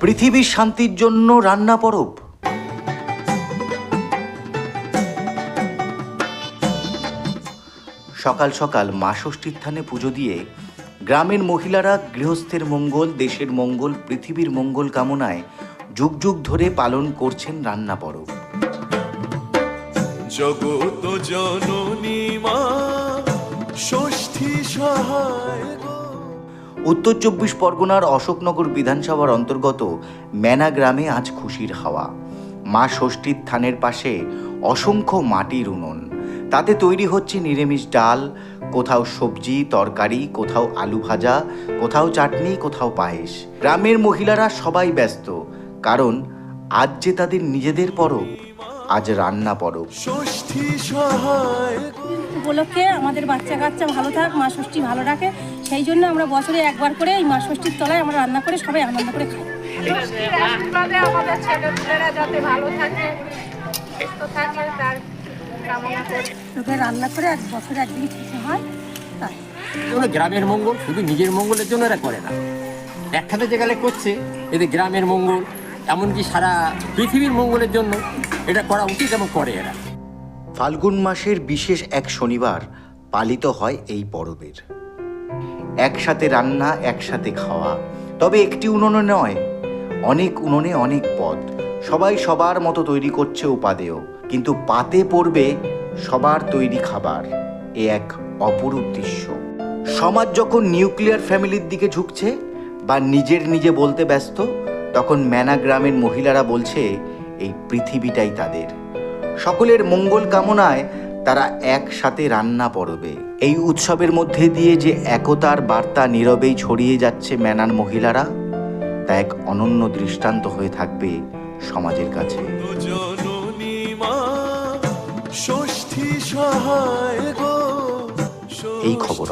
পৃথিবীর শান্তির জন্য রান্না পরব সকাল সকাল মা ষষ্ঠীর থানে পুজো দিয়ে গ্রামের মহিলারা গৃহস্থের মঙ্গল, দেশের মঙ্গল, পৃথিবীর মঙ্গল কামনায় যুগ যুগ ধরে পালন করছেন রান্না পরব জগত জননী মা, ষষ্ঠী সহায়। উত্তর চব্বিশ পরগনার অশোকনগর বিধানসভার অন্তর্গত ম্যানা গ্রামে আজ খুশির হাওয়া। মা ষষ্ঠীর থানের পাশে অসংখ্য মাটির উনুন। তাতে তৈরি হচ্ছে নিরামিষ ডাল কোথাও সবজি তরকারি কোথাও আলু ভাজা কোথাও চাটনি কোথাও পায়েস। গ্রামের মহিলারা সবাই ব্যস্ত কারণ আজ যে তাদের নিজেদের পরব আজ রান্না পরব। ষষ্ঠী সহায়। গো। উপলক্ষে আমাদের বাচ্চা কাচ্চা ভালো থাক মা ষষ্ঠী ভালো রাখে। সেই জন্য আমরা বছরে একবার করে এই মা ষষ্ঠীর তলায় আমরা রান্না করে সবাই আনন্দ করে খাই। আমাদের ছেলেপুলেরা যাতে ভালো থাকে সুস্থ থাকে তার কামনা করি। লোকে রান্না করে এক বছরে একদিন খেতে হয় তাই। ওরা গ্রামের মঙ্গল শুধু নিজের মঙ্গলের জন্য এরা করে না। একসাথে যে গেলে করছে এদের গ্রামের মঙ্গল এমনকি সারা পৃথিবীর মঙ্গলের জন্য এটা করা উচিত এবং করে এরা। ফাল্গুন মাসের বিশেষ এক শনিবার পালিত হয় এই পরবের। একসাথে রান্না, একসাথে খাওয়া। তবে একটি উনুনে নয়, অনেক উনুনে অনেক পদ। সবাই সবার মতো তৈরি করছে উপাদেয়, কিন্তু পাতে পড়বে সবার তৈরি খাবার। এ এক অপরূপ দৃশ্য। সমাজ যখন নিউক্লিয়ার ফ্যামিলির দিকে ঝুঁকছে বা নিজের নিজে বলতে ব্যস্ত, তখন ম্যানা গ্রামের মহিলারা বলছে, এই পৃথিবীটাই তাদের। সকলের মঙ্গল কামনায় তারা একসাথে রান্না পরবে। এই উৎসবের মধ্যে দিয়ে যে একতার বার্তা নীরবেই ছড়িয়ে যাচ্ছে ম্যানার মহিলারা তা এক অনন্য দৃষ্টান্ত হয়ে থাকবে সমাজের কাছে। এই খবর